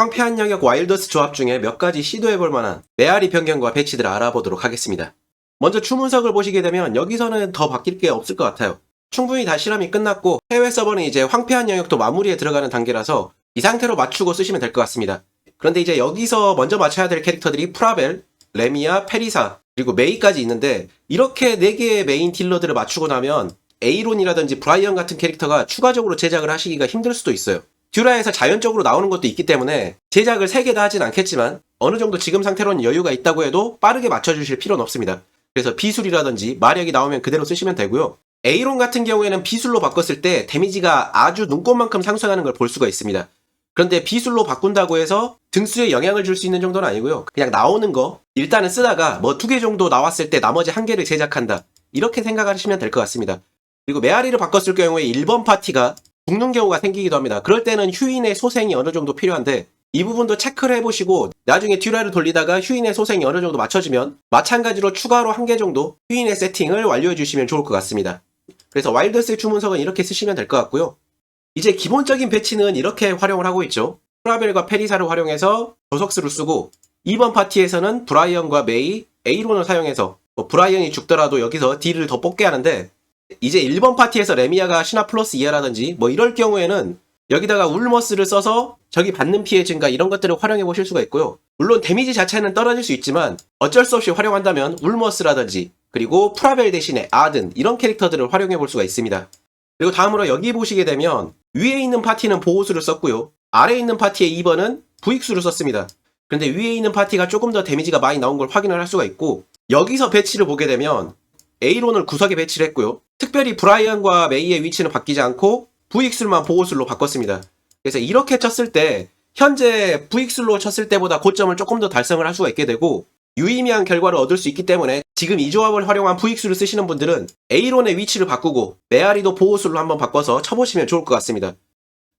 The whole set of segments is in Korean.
황폐한 영역 와일더스 조합 중에 몇 가지 시도해볼 만한 메아리 변경과 배치들을 알아보도록 하겠습니다. 먼저 추문석을 보시게 되면 여기서는 더 바뀔 게 없을 것 같아요. 충분히 다 실험이 끝났고 해외 서버는 이제 황폐한 영역도 마무리에 들어가는 단계라서 이 상태로 맞추고 쓰시면 될 것 같습니다. 그런데 이제 여기서 먼저 맞춰야 될 캐릭터들이 프라벨, 레미아, 페리사, 그리고 메이까지 있는데 이렇게 4개의 메인 딜러들을 맞추고 나면 에이론이라든지 브라이언 같은 캐릭터가 추가적으로 제작을 하시기가 힘들 수도 있어요. 듀라에서 자연적으로 나오는 것도 있기 때문에 제작을 3개 다 하진 않겠지만 어느 정도 지금 상태로는 여유가 있다고 해도 빠르게 맞춰주실 필요는 없습니다. 그래서 비술이라든지 마력이 나오면 그대로 쓰시면 되고요. 에이론 같은 경우에는 비술로 바꿨을 때 데미지가 아주 눈꽃만큼 상승하는 걸 볼 수가 있습니다. 그런데 비술로 바꾼다고 해서 등수에 영향을 줄 수 있는 정도는 아니고요. 그냥 나오는 거 일단은 쓰다가 뭐 두 개 정도 나왔을 때 나머지 한 개를 제작한다. 이렇게 생각하시면 될 것 같습니다. 그리고 메아리를 바꿨을 경우에 1번 파티가 죽는 경우가 생기기도 합니다. 그럴 때는 휴인의 소생이 어느 정도 필요한데 이 부분도 체크를 해보시고 나중에 듀라를 돌리다가 휴인의 소생이 어느 정도 맞춰지면 마찬가지로 추가로 한 개 정도 휴인의 세팅을 완료해 주시면 좋을 것 같습니다. 그래서 와일드스의 주문석은 이렇게 쓰시면 될 것 같고요. 이제 기본적인 배치는 이렇게 활용을 하고 있죠. 프라벨과 페리사를 활용해서 조석스를 쓰고 2번 파티에서는 브라이언과 메이, 에이론을 사용해서 뭐 브라이언이 죽더라도 여기서 딜을 더 뽑게 하는데 이제 1번 파티에서 레미아가 신화 플러스 2라든지 뭐 이럴 경우에는 여기다가 울머스를 써서 적이 받는 피해 증가 이런 것들을 활용해 보실 수가 있고요. 물론 데미지 자체는 떨어질 수 있지만 어쩔 수 없이 활용한다면 울머스라든지 그리고 프라벨 대신에 아든 이런 캐릭터들을 활용해 볼 수가 있습니다. 그리고 다음으로 여기 보시게 되면 위에 있는 파티는 보호수를 썼고요. 아래에 있는 파티의 2번은 부익수를 썼습니다. 근데 위에 있는 파티가 조금 더 데미지가 많이 나온 걸 확인을 할 수가 있고 여기서 배치를 보게 되면 에이론을 구석에 배치를 했고요. 특별히 브라이언과 메이의 위치는 바뀌지 않고 부익술만 보호술로 바꿨습니다. 그래서 이렇게 쳤을 때 현재 부익술로 쳤을 때보다 고점을 조금 더 달성을 할 수가 있게 되고 유의미한 결과를 얻을 수 있기 때문에 지금 이 조합을 활용한 부익수를 쓰시는 분들은 에이론의 위치를 바꾸고 메아리도 보호술로 한번 바꿔서 쳐보시면 좋을 것 같습니다.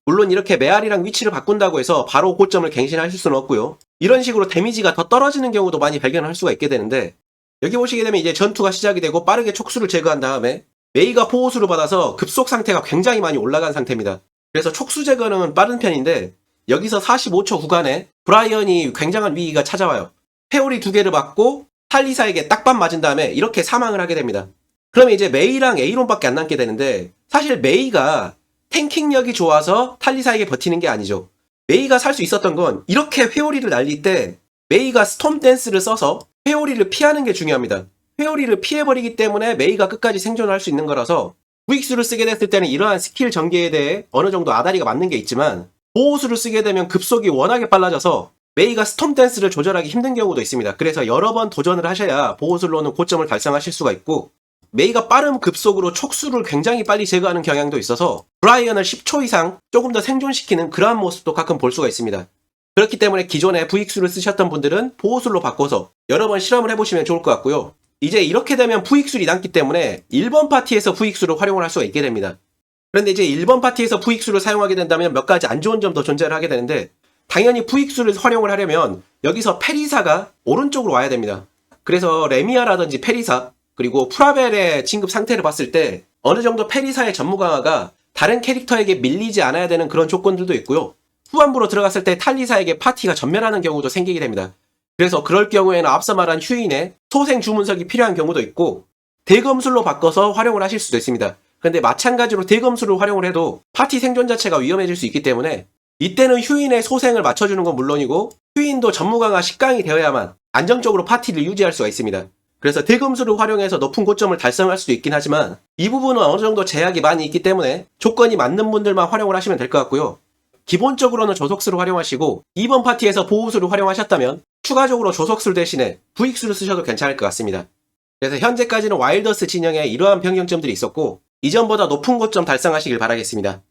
물론 이렇게 메아리랑 위치를 바꾼다고 해서 바로 고점을 갱신하실 수는 없고요. 이런 식으로 데미지가 더 떨어지는 경우도 많이 발견할 수가 있게 되는데 여기 보시게 되면 이제 전투가 시작이 되고 빠르게 촉수를 제거한 다음에 메이가 보호수를 받아서 급속 상태가 굉장히 많이 올라간 상태입니다. 그래서 촉수 제거는 빠른 편인데 여기서 45초 구간에 브라이언이 굉장한 위기가 찾아와요. 페오리 두 개를 맞고 탈리사에게 딱밤 맞은 다음에 이렇게 사망을 하게 됩니다. 그러면 이제 메이랑 에이론밖에 안 남게 되는데 사실 메이가 탱킹력이 좋아서 탈리사에게 버티는 게 아니죠. 메이가 살 수 있었던 건 이렇게 회오리를 날릴 때 메이가 스톰 댄스를 써서 회오리를 피하는 게 중요합니다. 회오리를 피해버리기 때문에 메이가 끝까지 생존할 수 있는 거라서 부익수를 쓰게 됐을 때는 이러한 스킬 전개에 대해 어느 정도 아다리가 맞는 게 있지만 보호수를 쓰게 되면 급속이 워낙에 빨라져서 메이가 스톰 댄스를 조절하기 힘든 경우도 있습니다. 그래서 여러 번 도전을 하셔야 보호술로는 고점을 달성하실 수가 있고 메이가 빠른 급속으로 촉수를 굉장히 빨리 제거하는 경향도 있어서 브라이언을 10초 이상 조금 더 생존시키는 그러한 모습도 가끔 볼 수가 있습니다. 그렇기 때문에 기존에 부익수를 쓰셨던 분들은 보호술로 바꿔서 여러 번 실험을 해보시면 좋을 것 같고요. 이제 이렇게 되면 부익술이 남기 때문에 1번 파티에서 부익수를 활용을 할 수가 있게 됩니다. 그런데 이제 1번 파티에서 부익수를 사용하게 된다면 몇 가지 안 좋은 점도 존재를 하게 되는데 당연히 부익수를 활용을 하려면 여기서 페리사가 오른쪽으로 와야 됩니다. 그래서 레미아라든지 페리사 그리고 프라벨의 진급 상태를 봤을 때 어느 정도 페리사의 전무 강화가 다른 캐릭터에게 밀리지 않아야 되는 그런 조건들도 있고요. 후반부로 들어갔을 때 탈리사에게 파티가 전멸하는 경우도 생기게 됩니다. 그래서 그럴 경우에는 앞서 말한 휴인의 소생 주문석이 필요한 경우도 있고 대검술로 바꿔서 활용을 하실 수도 있습니다. 근데 마찬가지로 대검술을 활용을 해도 파티 생존 자체가 위험해질 수 있기 때문에 이때는 휴인의 소생을 맞춰주는 건 물론이고 휴인도 전무강화 10강이 되어야만 안정적으로 파티를 유지할 수가 있습니다. 그래서 대금수를 활용해서 높은 고점을 달성할 수도 있긴 하지만 이 부분은 어느 정도 제약이 많이 있기 때문에 조건이 맞는 분들만 활용을 하시면 될 것 같고요. 기본적으로는 조석수를 활용하시고 2번 파티에서 보호수를 활용하셨다면 추가적으로 조석술 대신에 부익수를 쓰셔도 괜찮을 것 같습니다. 그래서 현재까지는 와일더스 진영에 이러한 변경점들이 있었고 이전보다 높은 고점 달성하시길 바라겠습니다.